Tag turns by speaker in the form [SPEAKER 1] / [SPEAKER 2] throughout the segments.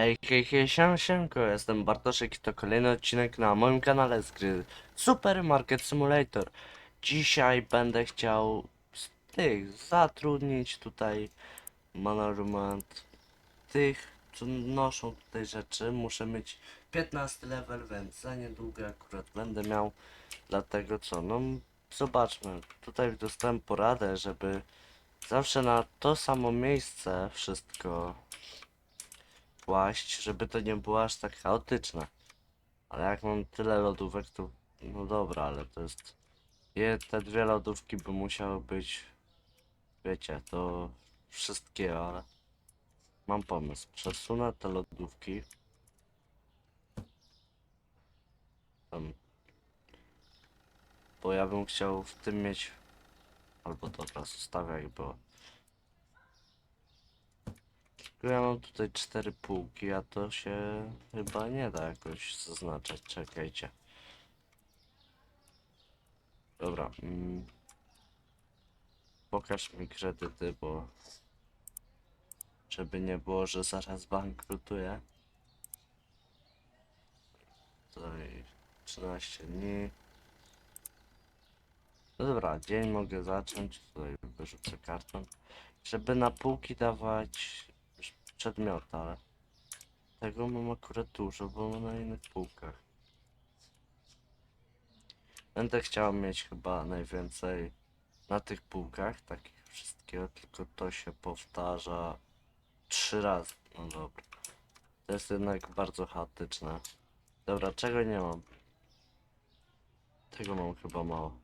[SPEAKER 1] Hej, hej, hej, siem, siemko, jestem Bartoszek i to kolejny odcinek na moim kanale z gry Super Market Simulator. Dzisiaj będę chciał z tych zatrudnić tutaj management tych, co noszą tutaj rzeczy. Muszę mieć 15 level, więc za niedługo akurat będę miał, dlatego co, no zobaczmy. Tutaj dostałem poradę, żeby zawsze na to samo miejsce wszystko kłaść, żeby to nie było aż tak chaotyczne. Ale jak mam tyle lodówek, to no dobra, ale to jest. Je, te dwie lodówki by musiały być. Wiecie, to wszystkie, ale mam pomysł. Przesunę te lodówki. Tam. Bo ja bym chciał w tym mieć. Albo dobra, zostawiaj, bo. Tylko Ja mam tutaj cztery półki, a to się chyba nie da jakoś zaznaczać. Czekajcie. Dobra. Mm. Pokaż mi kredyty, bo żeby nie było, że zaraz bankrutuję. Tutaj 13 dni. No dobra, dzień mogę zacząć. Tutaj wyrzucę karton. Żeby na półki dawać przedmioty, ale tego mam akurat dużo, bo mam na innych półkach. Będę chciał mieć chyba najwięcej na tych półkach, takich wszystkiego, tylko to się powtarza trzy razy. No dobra. To jest jednak bardzo chaotyczne. Dobra, czego nie mam? Tego mam chyba mało.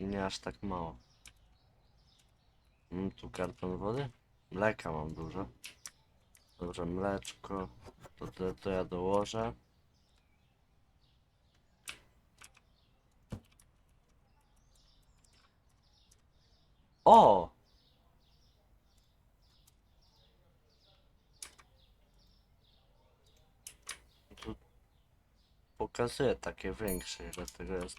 [SPEAKER 1] Nie aż tak mało. Mam tu karton wody? Mleka mam dużo. Dobrze, mleczko. To, to, to ja dołożę. O! Tu pokazuje takie większe, dlatego jest.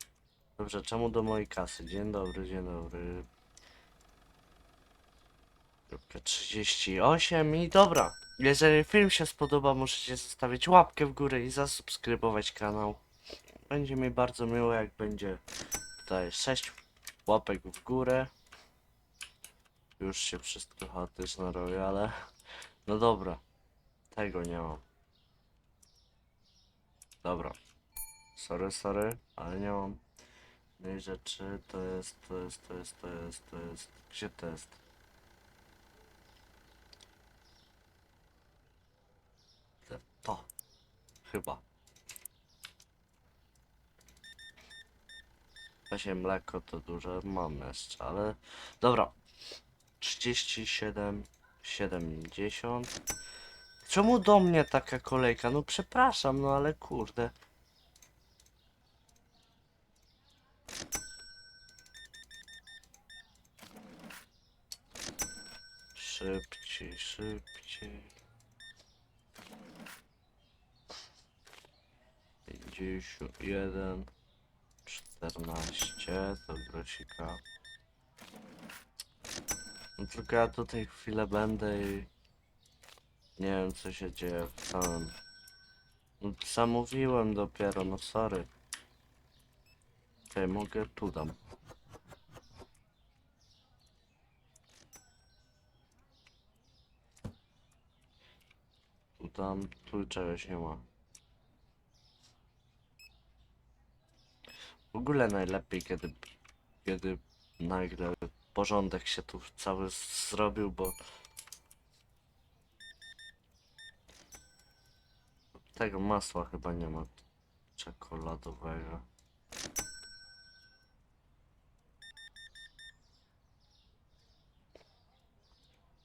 [SPEAKER 1] Dobrze, czemu do mojej kasy? Dzień dobry, dzień dobry. Kropka 38 i dobra. Jeżeli film się spodoba, możecie zostawić łapkę w górę i zasubskrybować kanał. Będzie mi bardzo miło, jak będzie tutaj 6 łapek w górę. Już się wszystko chaotyczne robi, ale no dobra. Tego nie mam. Dobra. Sorry, sorry, ale nie mam tej rzeczy. To jest, to jest, to jest, to jest, to jest. Gdzie to jest? To. Chyba. Właśnie mleko to duże mam jeszcze, ale dobra. 37, 70. Czemu do mnie taka kolejka? No przepraszam, no ale kurde. Szybciej, szybciej. Pięćdziesiąt jeden, czternaście, to grosika. No tylko ja tutaj chwilę będę i nie wiem co się dzieje w całym. No zamówiłem dopiero, no sorry. Okej, mogę tu dam. Tu dam, tu czegoś nie ma. Ogóle najlepiej, kiedy, kiedy nagle porządek się tu cały zrobił, bo tego masła chyba nie ma czekoladowego.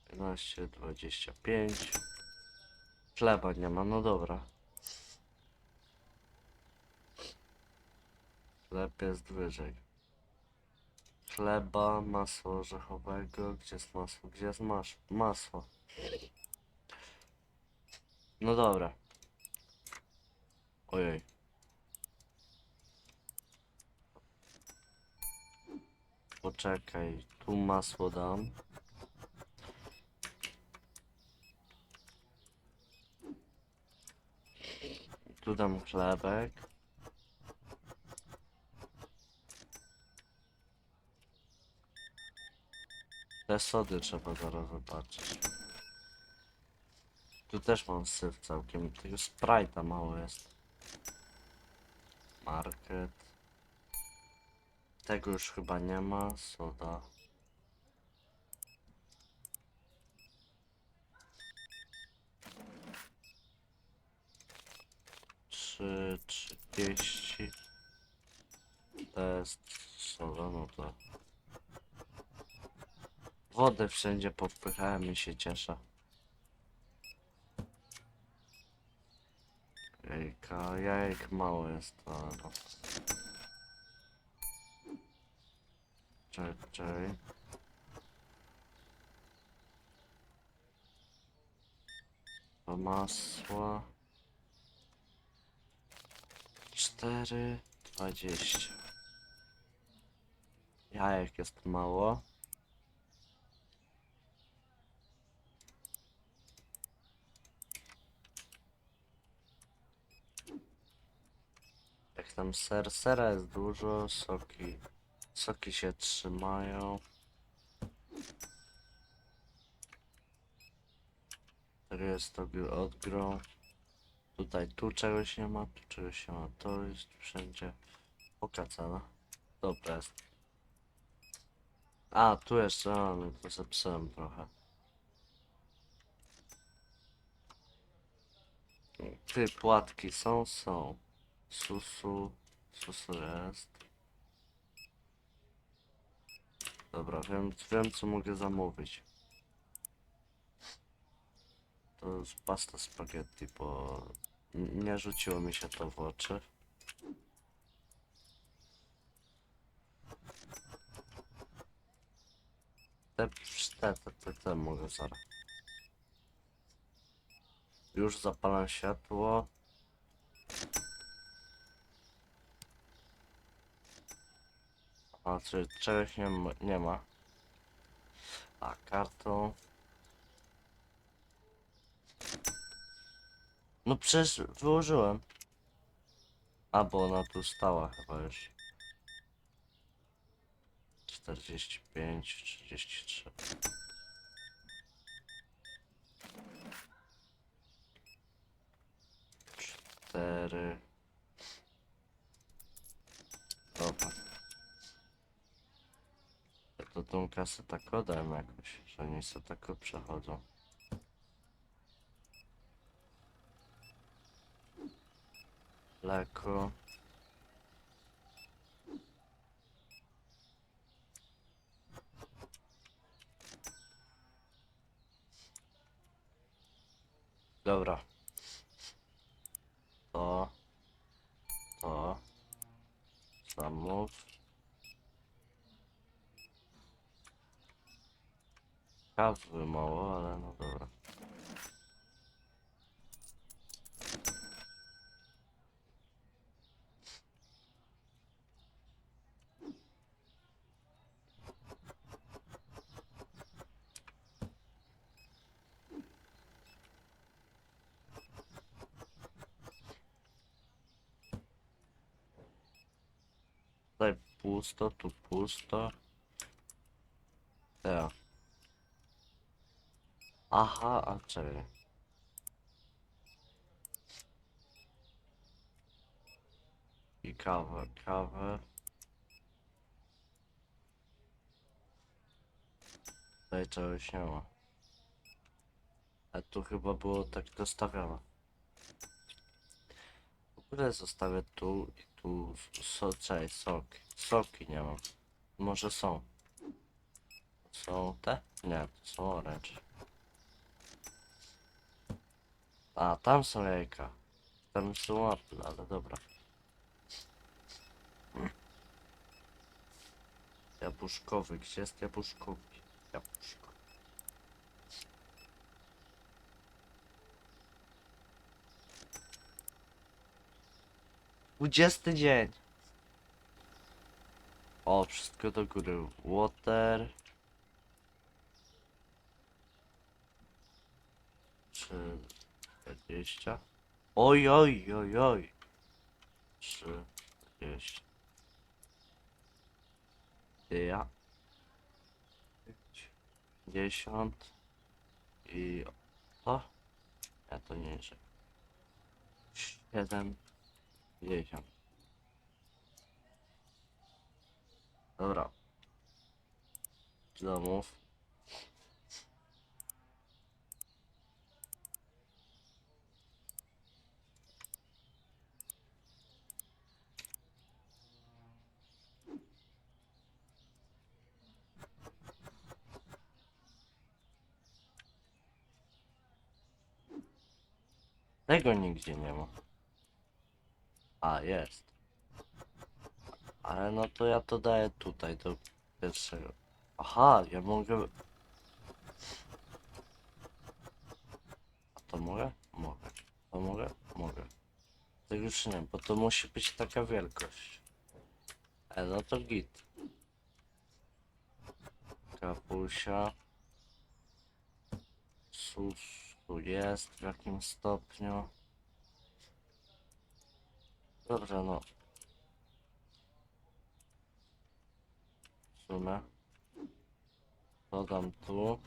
[SPEAKER 1] Piętnaście, dwadzieścia pięć. Chleba nie ma, no dobra. Chleb jest wyżej. Chleba, masło orzechowego. Gdzie jest masło? Gdzie jest masz masło? No dobra. Ojej. Poczekaj, tu masło dam. Tu dam chlebek. Te sody trzeba zaraz zobaczyć. Tu też mam syf całkiem. Tego Sprite'a mało jest. Market. Tego już chyba nie ma. Soda. Trzy, trzydzieści. Jest soda, no to. Wodę wszędzie popychałem i się cieszę. Jajka, jajek mało jest, ale. Czekaj, czekaj. To masła. Cztery, dwadzieścia. Jajek jest mało. Tam ser, sera jest dużo, soki, soki się trzymają. Jest gr- odgrą. Tutaj tu czegoś nie ma, tu czegoś nie ma, to jest wszędzie pokazane. Dobra jest. A, tu jeszcze mamy, to zepsułem trochę. Ty, płatki są? Są. Susu, susu jest. Dobra, wiem, wiem co mogę zamówić. To jest pasta spaghetti, bo nie rzuciło mi się to w oczy. Te, te, te, te, te mogę zaraz. Już zapalam światło. Czy czegoś nie ma, nie ma. A, kartą. No przecież wyłożyłem. A, bo ona tu stała chyba już. 45, 33. Cztery. Dobra. Tą kasę tak oddam jakoś, że oni sobie tak przechodzą. Mleko. Kawy mało, ale no dobra. Tutaj pusto, tu pusto. Ja. Aha, a czekaj. I kawę, kawę. Tutaj czegoś nie ma. A tu chyba było tak dostawione. W ogóle zostawię tu i tu so, czekaj, soki. Soki nie mam. Może są. Są te? Nie, to są orange. A, tam są jajka. Tam są apple, ale dobra. Jabłuszkowy, gdzie jest jabłuszkowy? Jabłuszko. Dwudziesty dzień. O, wszystko do góry. Water. Czy 20? Oj, oj, oj, oj. 30. Ja. 10. I to? Ja to nie wiem. 7. 10. Dobra. Domów. Tego nigdzie nie ma. A, jest. Ale no to ja to daję tutaj, do pierwszego. Aha, ja mogę... A to mogę? Mogę. To mogę? Mogę. Tego już nie, bo to musi być taka wielkość. E, no to git. Kapusia. Sus tu jest w jakim stopniu. Dobrze, no. W sumie. Dodam tu.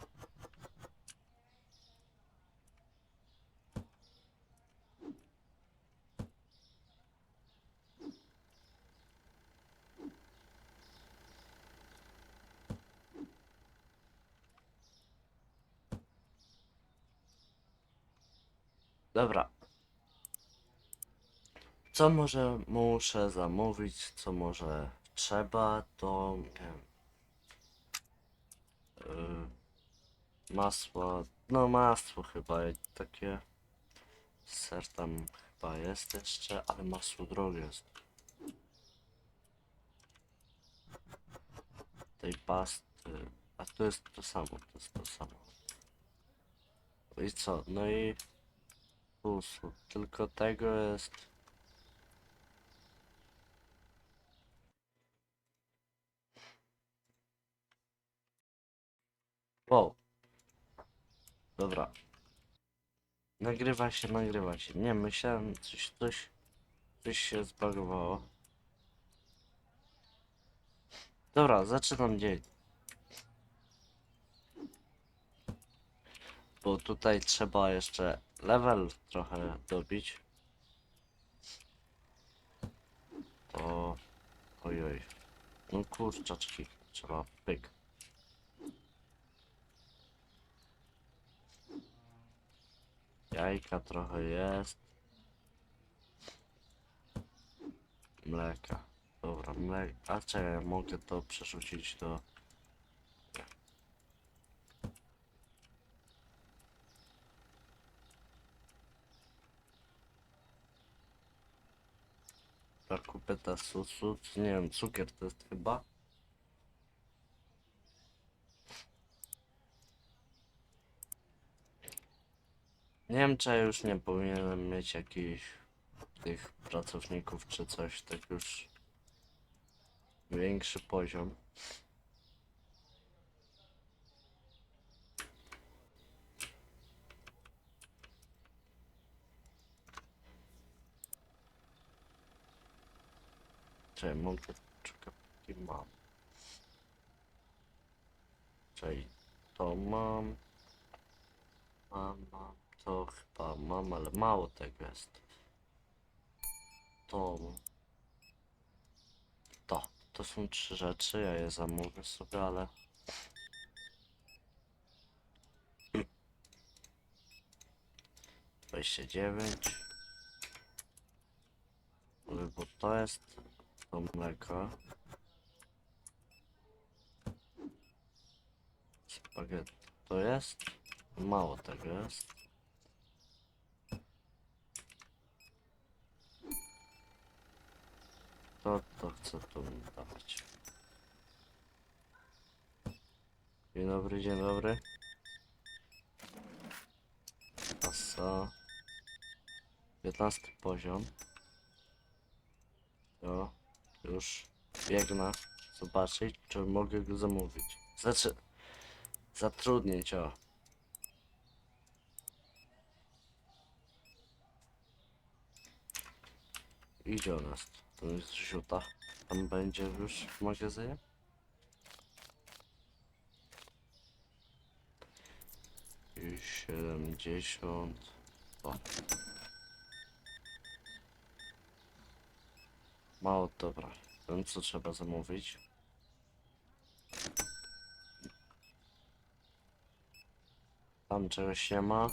[SPEAKER 1] Dobra. Co może muszę zamówić, co może trzeba, to. Yy, masło, no masło chyba takie. Ser tam chyba jest jeszcze, ale masło drogie jest. Tej pasty, a to jest to samo, to jest to samo. I co? No i usług. Tylko tego jest. Wow. Dobra. Nagrywa się, nagrywa się. Nie, myślałem, coś, coś, coś się zbagowało. Dobra, zaczynam dzień. Bo tutaj trzeba jeszcze level trochę dobić. To... Ojoj. No kurczaczki. Trzeba pyk. Jajka trochę jest. Mleka. Dobra, mleka. A czekaj, mogę to przerzucić do... Ta susu. Nie wiem, cukier to jest chyba. Nie wiem, czy ja już nie powinienem mieć jakichś tych pracowników czy coś, tak już większy poziom. Czekaj, mogę... Czekaj, jaki mam. Czekaj, to mam. Mam, mam. To chyba mam, ale mało tego jest. To... To. To są trzy rzeczy, ja je zamówię sobie, ale... Dwadzieścia dziewięć. Bo to jest to mleko. Spaghetti to jest. Mało tego jest. To, to chcę tu dawać. Dzień dobry, dzień dobry. Kasa. 15 poziom. To już biegnę zobaczyć, czy mogę go zamówić. Znaczy, zatrudnić, o. idzie on jest. Ten jest rzuta. Tam będzie już w magazynie? I 70. O. Mało dobra. Wiem co trzeba zamówić. Tam czegoś nie ma.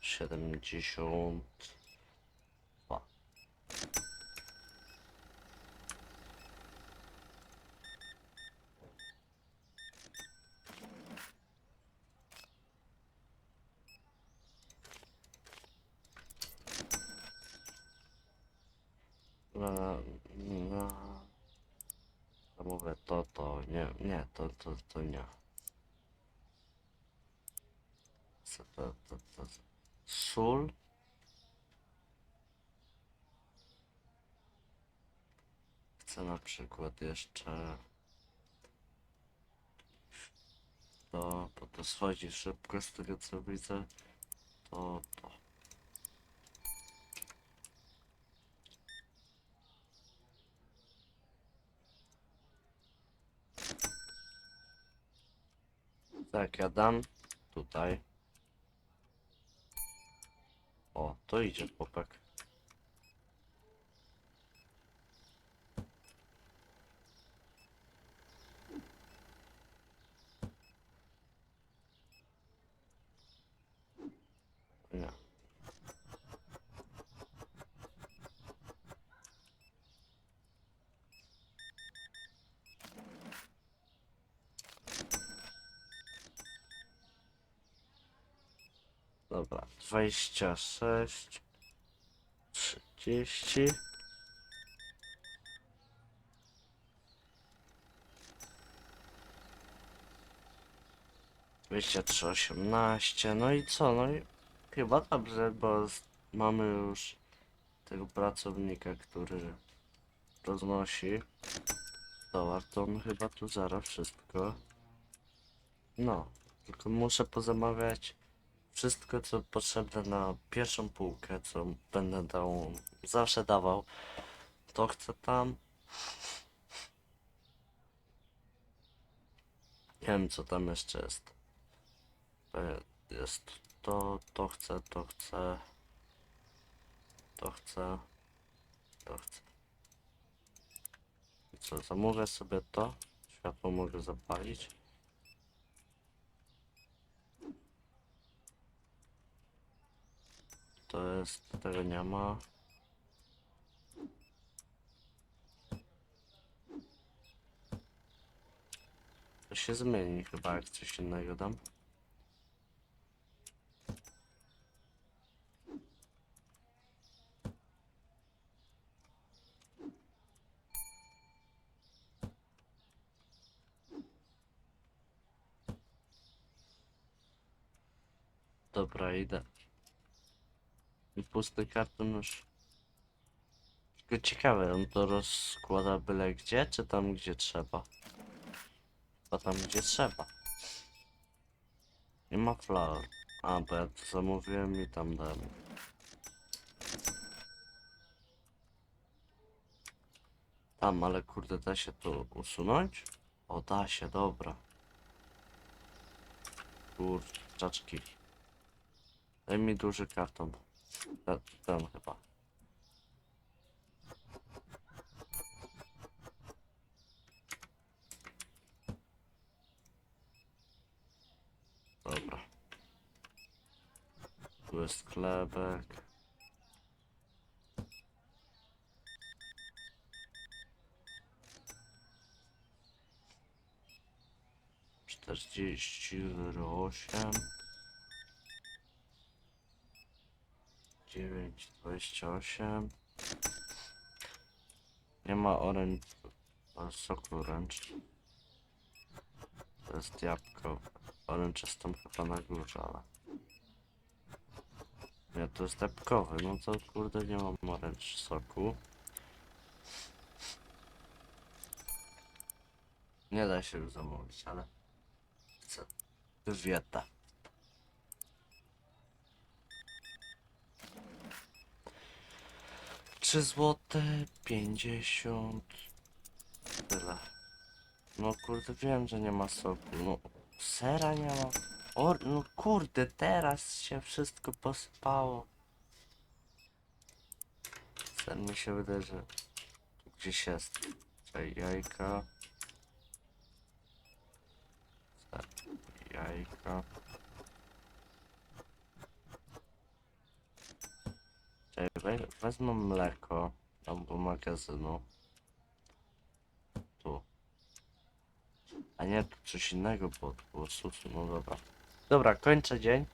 [SPEAKER 1] Siedemdziesiąt. Na, na, to mówię to, to, nie, nie, to, to, to nie. Co to, to, to. Sól? Chcę na przykład jeszcze to, bo to schodzi szybko z tego co widzę. To, to. Tak, ja dam tutaj. O, to idzie chłopak. 26, 30. Dwieście trzy osiemnaście, no i co, no i chyba dobrze, bo mamy już tego pracownika, który roznosi towar, to on chyba tu zaraz wszystko. No, tylko muszę pozamawiać wszystko, co potrzebne na pierwszą półkę, co będę dał, zawsze dawał, to chcę tam. Nie wiem, co tam jeszcze jest. E, Jest to, to chcę, to chcę, to chcę, to chcę. I co, zamówię sobie to, światło mogę zapalić. To jest, tego nie ma. To się zmieni chyba, jak coś innego dam. Dobra, idę. Pusty karton już. Tylko ciekawe, on to rozkłada byle gdzie, czy tam gdzie trzeba? Chyba tam gdzie trzeba. Nie ma flower. A, bo ja to zamówiłem i tam dałem. Tam, ale kurde, da się to usunąć? O, da się, dobra. Kurczaczki. Daj mi duży karton. Ten, ten chyba. Dobra. Tu jest chlebek. Czterdzieści osiem. Dziewięć dwadzieścia osiem. Nie ma orange. o, Soku orange. To jest jabłko. Orange jest tam chyba na górze, ale... Nie, to jest jabłkowy, no to kurde nie mam orange soku. Nie da się już zamówić, ale... Chcę. Wywieta. 3 złote 50 Tyle. No kurde, wiem, że nie ma soku. No, sera nie ma. O, no kurde, teraz się wszystko posypało. Ser mi się wydaje, że tu gdzieś jest. Czekaj, jajka. Ser, jajka. We, wezmę mleko do magazynu. Tu. A nie, tu coś innego było, było susu, no dobra. Dobra, kończę dzień.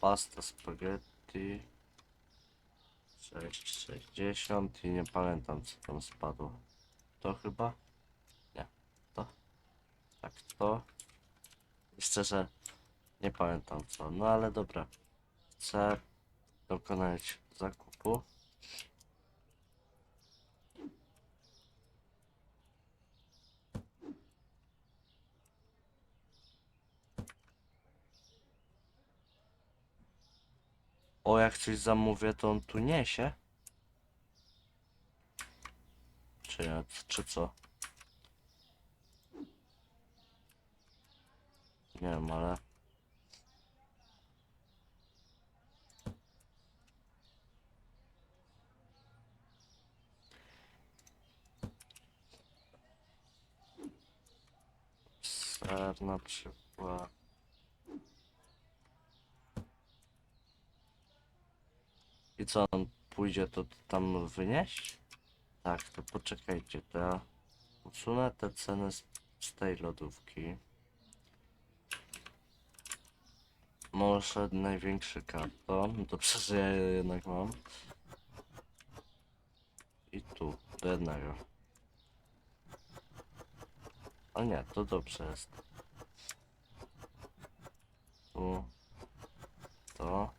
[SPEAKER 1] Pasta spaghetti. 6,60 i nie pamiętam co tam spadło. To chyba? Nie. To? Tak, to. I szczerze nie pamiętam co, no ale dobra. Chcę dokonać zakupu. O, jak coś zamówię, to on tu niesie? Czy, czy co? Nie wiem, ale... Ser na przykład. I co, on pójdzie to tam wynieść? Tak, to poczekajcie, to ja usunę te ceny z, z tej lodówki. Może największy karton, dobrze, że ja je jednak mam. I tu, do jednego. O nie, to dobrze jest. Tu. To.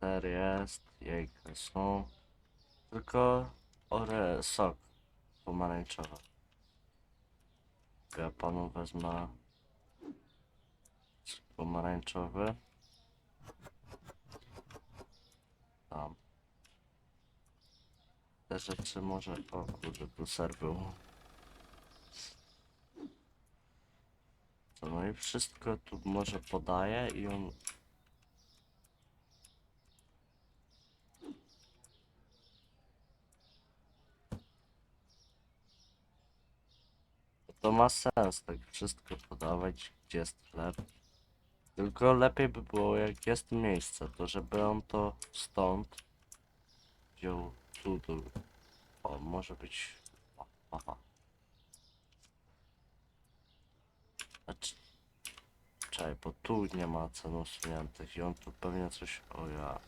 [SPEAKER 1] Ser jest, jajka są. Tylko ore sok pomarańczowy. Ja panu wezmę pomarańczowy. Tam. Te rzeczy może... O kurde, tu ser był. No i wszystko tu może podaje i on To ma sens tak wszystko podawać, gdzie jest chleb. Tylko lepiej by było jak jest miejsce, to żeby on to stąd wziął tu do... O, może być... Aha. Znaczy... Czekaj, bo tu nie ma cen usuniętych i on tu pewnie coś... O ja...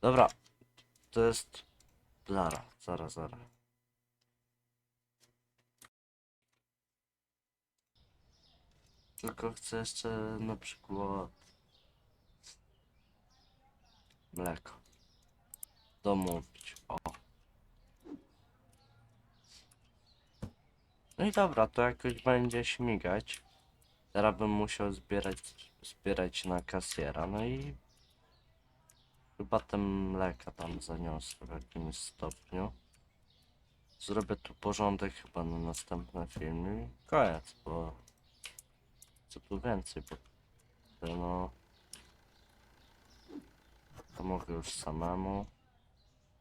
[SPEAKER 1] Dobra. To jest... Zara, zara, zara. Tylko chcę jeszcze na przykład mleko domówić. O. No i dobra, to jakoś będzie śmigać. Teraz bym musiał zbierać, zbierać na kasjera, no i Chyba te mleka tam zaniosę w jakimś stopniu. Zrobię tu porządek chyba na następny film i koniec, bo co tu więcej, bo no to mogę już samemu.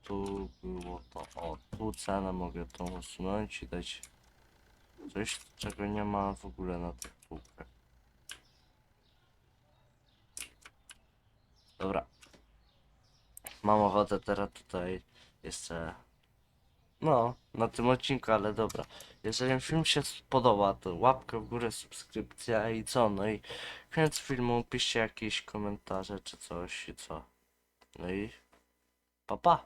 [SPEAKER 1] Tu było to, o tu cenę mogę tą usunąć i dać coś czego nie ma w ogóle na tych półkach. Dobra. Mam ochotę teraz tutaj jeszcze. No, na tym odcinku, ale dobra. Jeżeli film się spodoba, to łapkę w górę, subskrypcja i co? No i koniec filmu, piszcie jakieś komentarze czy coś i co. No i pa pa.